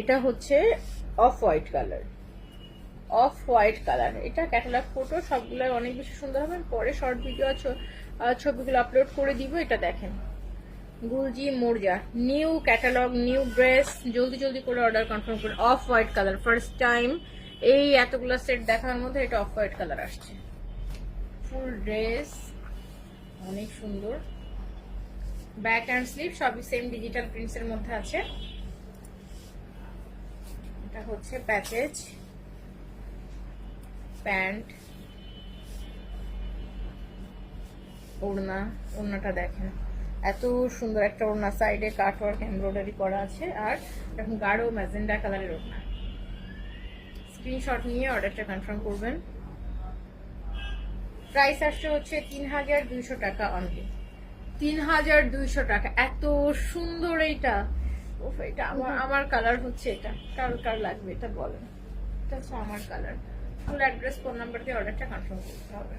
এটা হচ্ছে off white colour off white colour এটা ক্যাটালগ ফটো সবগুলো অনেক বেশি সুন্দর হবে। পরে শর্ট ভিডিও ছবিগুলো আপলোড করে দিব, এটা দেখেন। গুলজি মোরজা নিউ ক্যাটালগ নিউ ড্রেস জলদি জলদি করে অর্ডার কনফার্ম করুন। Off white colour first time এই এতগুলো সেট দেখার মধ্যে এটা অফ হোয়াইট কালার আসছে। ফুল ড্রেস অনেক সুন্দর। ব্যাক অ্যান্ড স্লিভ সবই সেম ডিজিটাল প্রিন্টসের মধ্যে আছে। এটা হচ্ছে প্যাকেজ। প্যান্ট। ওড়না। ওড়নাটা দেখেন। এত সুন্দর একটা ওড়না। সাইডে কাট ওয়ার্ক এমব্রয়ডারি করা আছে। আর এরকম গাঢ় ম্যাজেন্ডা কালারের ওড়না। স্ক্রিনশট নিয়ে অর্ডারটা কনফার্ম করবেন। প্রাইস আসছে হচ্ছে তিন হাজার দুইশো টাকা অনলি তিন হাজার দুইশো টাকা। এত সুন্দর এইটা। উফ, এটা আমার আমার কালার হচ্ছে এটা। কার কার লাগবে এটা বলেন? এটা হচ্ছে আমার colour full address phone number দিয়ে অর্ডারটা কনফার্ম করতে হবে।